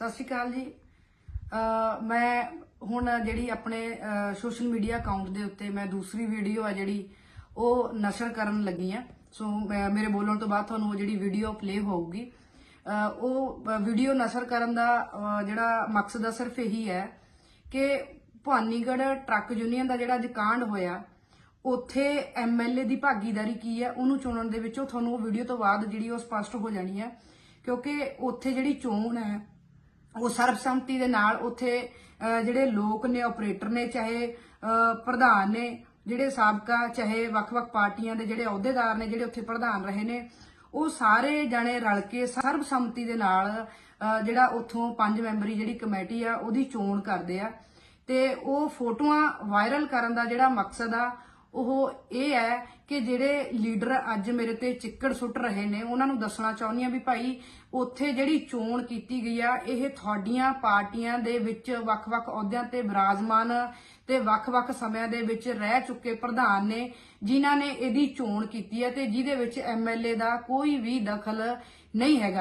ਸਤਿ ਸ਼੍ਰੀ ਅਕਾਲ ਜੀ। ਮੈਂ ਹੁਣ ਜਿਹੜੀ ਆਪਣੇ ਸੋਸ਼ਲ ਮੀਡੀਆ ਅਕਾਊਂਟ ਦੇ ਉੱਤੇ ਮੈਂ ਦੂਸਰੀ ਵੀਡੀਓ ਆ ਜਿਹੜੀ, ਉਹ ਨਸ਼ਰ ਕਰਨ ਲੱਗੀ ਆ। ਸੋ ਮੈਂ- ਮੇਰੇ ਬੋਲਣ ਤੋਂ ਬਾਅਦ ਤੁਹਾਨੂੰ ਉਹ ਜਿਹੜੀ ਵੀਡੀਓ ਪਲੇ ਹੋਊਗੀ। ਉਹ ਵੀਡੀਓ ਨਸ਼ਰ ਕਰਨ ਦਾ ਜਿਹੜਾ ਮਕਸਦ ਆ ਸਿਰਫ ਇਹੀ ਹੈ ਕਿ ਭਵਾਨੀਗੜ੍ਹ ਟਰੱਕ ਯੂਨੀਅਨ ਦਾ ਜਿਹੜਾ ਅੱਜ ਕਾਂਡ ਹੋਇਆ, ਉੱਥੇ ਐਮਐਲਏ ਦੀ ਭਾਗੀਦਾਰੀ ਕੀ ਹੈ, ਉਹਨੂੰ ਚੁਣਨ ਦੇ ਵਿੱਚ ਉਹ ਤੁਹਾਨੂੰ ਉਹ ਵੀਡੀਓ ਤੋਂ ਬਾਅਦ ਜਿਹੜੀ ਉਹ ਸਪਸ਼ਟ ਹੋ ਜਾਣੀ ਹੈ। ਕਿਉਂਕਿ ਉੱਥੇ ਜਿਹੜੀ ਚੋਣ ਹੈ ਉਹ ਸਰਬਸੰਮਤੀ ਦੇ ਨਾਲ ਉੱਥੇ ਜਿਹੜੇ ਲੋਕ ਨੇ ਆਪਰੇਟਰ ਨੇ, ਚਾਹੇ ਪ੍ਰਧਾਨ ਨੇ, ਜਿਹੜੇ ਸਾਬਕਾ, ਚਾਹੇ ਵੱਖ-ਵੱਖ ਪਾਰਟੀਆਂ ਦੇ ਜਿਹੜੇ ਅਹੁਦੇਦਾਰ ਨੇ, ਜਿਹੜੇ ਉੱਥੇ ਪ੍ਰਧਾਨ ਰਹੇ ਨੇ, ਉਹ ਸਾਰੇ ਜਣੇ ਰਲ ਕੇ ਸਰਬਸੰਮਤੀ ਦੇ ਨਾਲ ਜਿਹੜਾ ਉੱਥੋਂ ਪੰਜ ਮੈਂਬਰੀ ਜਿਹੜੀ ਕਮੇਟੀ ਆ, ਉਹਦੀ ਚੋਣ ਕਰਦੇ ਆ। ਤੇ ਉਹ ਫੋਟੋਆਂ ਵਾਇਰਲ ਕਰਨ ਦਾ ਜਿਹੜਾ ਮਕਸਦ ਆ ਉਹ ਇਹ ਹੈ ਕਿ ਜਿਹੜੇ ਲੀਡਰ ਅੱਜ ਮੇਰੇ ਤੇ ਚਿੱਕੜ ਸੁੱਟ ਰਹੇ ਨੇ, ਉਹਨਾਂ ਨੂੰ ਦੱਸਣਾ ਚਾਹੁੰਦੀ ਆ ਵੀ ਭਾਈ ਉੱਥੇ ਜਿਹੜੀ ਚੋਣ ਕੀਤੀ ਗਈ ਆ, ਇਹ ਤੁਹਾਡੀਆਂ ਪਾਰਟੀਆਂ ਦੇ ਵਿੱਚ ਵੱਖ-ਵੱਖ ਅਹੁਦਿਆਂ ਤੇ ਵਿਰਾਜ਼ਮਾਨ ਤੇ ਵੱਖ-ਵੱਖ ਸਮਿਆਂ ਦੇ ਵਿੱਚ ਰਹਿ ਚੁੱਕੇ ਪ੍ਰਧਾਨ ਨੇ, ਜਿਨ੍ਹਾਂ ਨੇ ਇਹਦੀ ਚੋਣ ਕੀਤੀ ਹੈ ਤੇ ਜਿਹਦੇ ਵਿੱਚ ਐਮਐਲਏ ਦਾ ਕੋਈ ਵੀ ਦਖਲ ਨਹੀਂ ਹੈਗਾ।